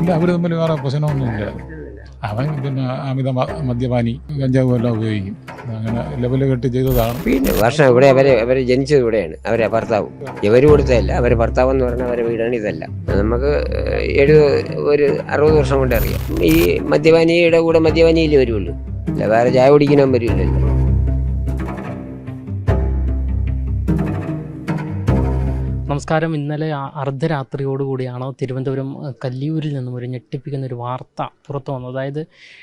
ഇല്ല അവർ തമ്മിൽ വേറെ പ്രശ്നമൊന്നുമില്ല. അവൻ പിന്നെ അമിത മദ്യപാനി കഞ്ചാവും എല്ലാം ഉപയോഗിക്കും. അങ്ങനെ ലെവൽ കെട്ടി ചെയ്തതാണ്. പിന്നെ വർഷം ഇവിടെ അവരെ അവർ ജനിച്ചത് ഇവിടെയാണ്. അവരെ ഭർത്താവ്. ഇവർ കൊടുത്തതല്ല. അവരെ ഭർത്താവ് എന്ന് പറഞ്ഞാൽ അവരെ വീടാണ് ഇതല്ല. നമുക്ക് എഴുപത് ഒരു അറുപത് വർഷം കൊണ്ട് അറിയാം. ഈ മദ്യപാനിയുടെ കൂടെ മദ്യപാനിയിലേ വരുള്ളൂ. അല്ല വേറെ ചായ കുടിക്കണം വരില്ലല്ലോ നമസ്കാരം. ഇന്നലെ അർദ്ധരാത്രിയോടുകൂടിയാണ് തിരുവനന്തപുരം കല്ലിയൂരിൽ നിന്നും ഒരു ഞെട്ടിപ്പിക്കുന്ന ഒരു വാർത്ത പുറത്തു വന്നത് അതായത്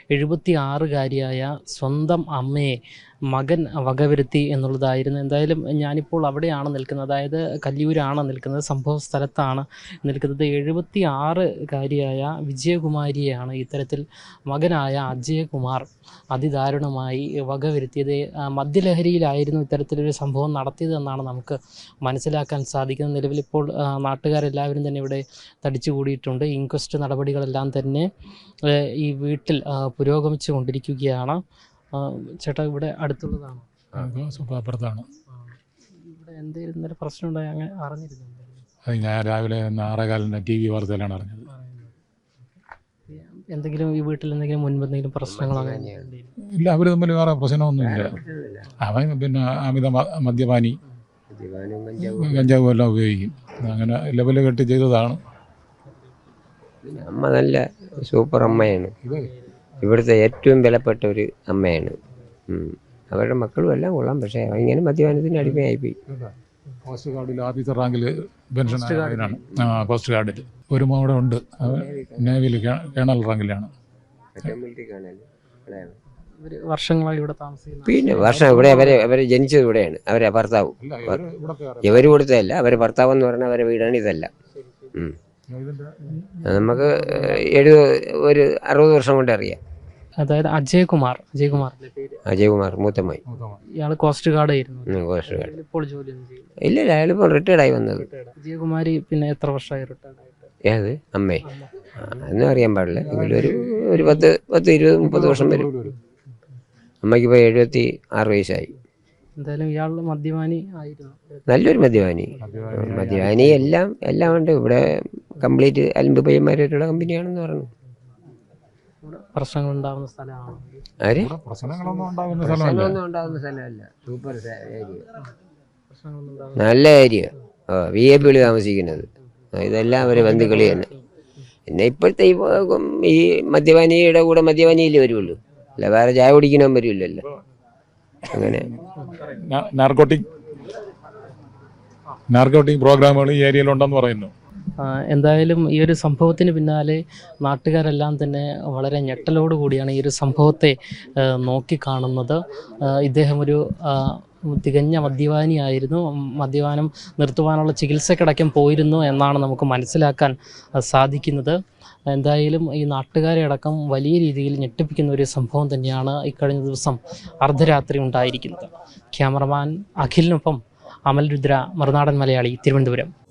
എഴുപത്തി ആറുകാരിയായ സ്വന്തം അമ്മയെ മകൻ വകവരുത്തി എന്നുള്ളതായിരുന്നു. എന്തായാലും ഞാനിപ്പോൾ അവിടെയാണ് നിൽക്കുന്നത്. അതായത് കല്ലിയൂരാണ് നിൽക്കുന്നത്. സംഭവ സ്ഥലത്താണ് നിൽക്കുന്നത്. എഴുപത്തി ആറുകാരിയായ വിജയകുമാരിയെയാണ് ഇത്തരത്തിൽ മകനായ അജയകുമാർ അതിദാരുണമായി വകവരുത്തിയത്. മദ്യലഹരിയിലായിരുന്നു ഇത്തരത്തിലൊരു സംഭവം നടത്തിയതെന്നാണ് നമുക്ക് മനസ്സിലാക്കാൻ സാധിക്കുന്നത്. നിലവിലിപ്പോൾ നാട്ടുകാരെല്ലാവരും തന്നെ ഇവിടെ തടിച്ചുകൂടിയിട്ടുണ്ട് ഇൻക്വസ്റ്റ് നടപടികളെല്ലാം തന്നെ ഈ വീട്ടിൽ പുരോഗമിച്ചു കൊണ്ടിരിക്കുകയാണ്. ചേട്ടാ ഇവിടെ അടുത്തുള്ളതാണോ? അപ്പുറത്താണ് ഇവിടെ എന്തെങ്കിലും ഇന്നലെ പ്രശ്നം ഉണ്ടായി അങ്ങനെ അറിഞ്ഞിരുന്നു അത് ഞാൻ രാവിലെ ആറേകാലിന്റെ ടി വി വാർത്തയിലാണ് അറിഞ്ഞത്. എന്തെങ്കിലും ഈ വീട്ടിൽ എന്തെങ്കിലും മുൻപ് എന്തെങ്കിലും പ്രശ്നങ്ങളോ അങ്ങനെ ഇല്ല അവർ തമ്മിൽ വേറെ പ്രശ്നമൊന്നുമില്ല. അവൻ പിന്നെ അമിത മദ്യപാനി. കഞ്ചാവും എല്ലാം ഉപയോഗിക്കും. അങ്ങനെ ലെവൽ കെട്ടി ചെയ്തതാണ്. അമ്മ നല്ല സൂപ്പർ അമ്മയാണ്. ഇവിടുത്തെ ഏറ്റവും വിലപ്പെട്ട ഒരു അമ്മയാണ്. അവരുടെ മക്കളും എല്ലാം കൊള്ളാം. പക്ഷേ ഇങ്ങനെ മദ്യപാനത്തിന് അടിമയായിപ്പോയി. കോസ്റ്റ് ഗാർഡിൽ റാങ്കിൽ പെൻഷൻ ആയതിനാണ്. ആ കോസ്റ്റ് ഗാർഡിൽ ഒരു മോടെ ഉണ്ട്. അവൻ നേവിയിൽ കേണൽ. റാങ്കിലാണ്. വർഷങ്ങളായി ഇവിടെ താമസിക്കുന്ന പിന്നെ വർഷം ഇവിടെ അവരെ അവരെ ജനിച്ചത് ഇവിടെയാണ്. അവരെ ഭർത്താവ്. ഇവർ കൊടുത്തതല്ല. അവരെ ഭർത്താവ് എന്ന് പറഞ്ഞാൽ അവരെ വീടാണ് ഇതല്ല. നമുക്ക് എഴുപത് ഒരു അറുപത് വർഷം കൊണ്ട് അറിയാം. അതായത് അജയകുമാർ. അജയകുമാറിന്റെ പേര്. അജയകുമാർ മൂത്തമ്മായി ഇയാൾ കോസ്റ്റ് ഗാർഡ് ആയിരുന്നു കോസ്റ്റ് ഗാർഡ്. ഇപ്പോൾ ജോലി ഒന്നും ചെയ്യുന്നു ഇല്ല ഇല്ല അയാളിപ്പോൾ റിട്ടയർഡായി വന്നത്. അജയകുമാരി പിന്നെ എത്ര വർഷമായി റിട്ടയർഡ് ആയിട്ട്? ഏത്? അമ്മേ. അതൊന്നും അറിയാൻ പാടില്ല. എങ്കിലും ഒരു ഒരു പത്ത് പത്ത് ഇരുപത് മുപ്പത് വർഷം വരും. അമ്മയ്ക്ക് ഇപ്പോൾ എഴുപത്തി ആറ് വയസ്സായി. എന്തായാലും ഇയാൾ മദ്യപാനി ആയിരുന്നു. നല്ലൊരു മദ്യപാനി. മദ്യപാനി എല്ലാം എല്ലാം ഉണ്ട്. ഇവിടെ കംപ്ലീറ്റ് അലമ്പ് പയ്യന്മാരായിട്ടുള്ള കമ്പനിയാണെന്ന് പറഞ്ഞു. പ്രശ്നങ്ങൾ ഉണ്ടാകുന്ന സ്ഥലമാണ്. പ്രശ്നങ്ങളൊന്നും ഉണ്ടാകുന്ന സ്ഥലമല്ല സ്ഥലമൊന്നും ഉണ്ടാകുന്ന സ്ഥലമല്ല. സൂപ്പർ ഏരിയ പ്രശ്നങ്ങളൊന്നും ഉണ്ടാകുന്ന നല്ല ഏരിയ ആ വി എ പി താമസിക്കുന്നത്. ഇതെല്ലാം അവരെ ബന്ധുക്കളി തന്നെ. പിന്നെ ഇപ്പോഴത്തെ ഈ ഭാഗം ഈ മദ്യപാനിയുടെ കൂടെ മദ്യപാനിയില്ലേ വരുള്ളൂ. അല്ല വേറെ ചായ കുടിക്കണം വരില്ലല്ലോ അങ്ങനെ. നാർക്കോട്ടിക് നാർക്കോട്ടിക് പ്രോഗ്രാമുകൾ ഈ ഏരിയയിലുണ്ടെന്ന് പറയുന്നു. എന്തായാലും ഈ ഒരു സംഭവത്തിന് പിന്നാലെ നാട്ടുകാരെല്ലാം തന്നെ വളരെ ഞെട്ടലോട് കൂടിയാണ് ഈ ഒരു സംഭവത്തെ നോക്കിക്കാണുന്നത് ഇദ്ദേഹം ഒരു തികഞ്ഞ മദ്യപാനിയായിരുന്നു. മദ്യപാനം നിർത്തുവാനുള്ള ചികിത്സക്കടക്കം പോയിരുന്നു എന്നാണ് നമുക്ക് മനസ്സിലാക്കാൻ സാധിക്കുന്നത്. എന്തായാലും ഈ നാട്ടുകാരെ അടക്കം വലിയ രീതിയിൽ ഞെട്ടിപ്പിക്കുന്ന ഒരു സംഭവം തന്നെയാണ് ഇക്കഴിഞ്ഞ ദിവസം അർദ്ധരാത്രി ഉണ്ടായിരിക്കുന്നത്. ക്യാമറമാൻ അഖിലിനൊപ്പം അമൽ രുദ്ര മറുനാടൻ മലയാളി തിരുവനന്തപുരം.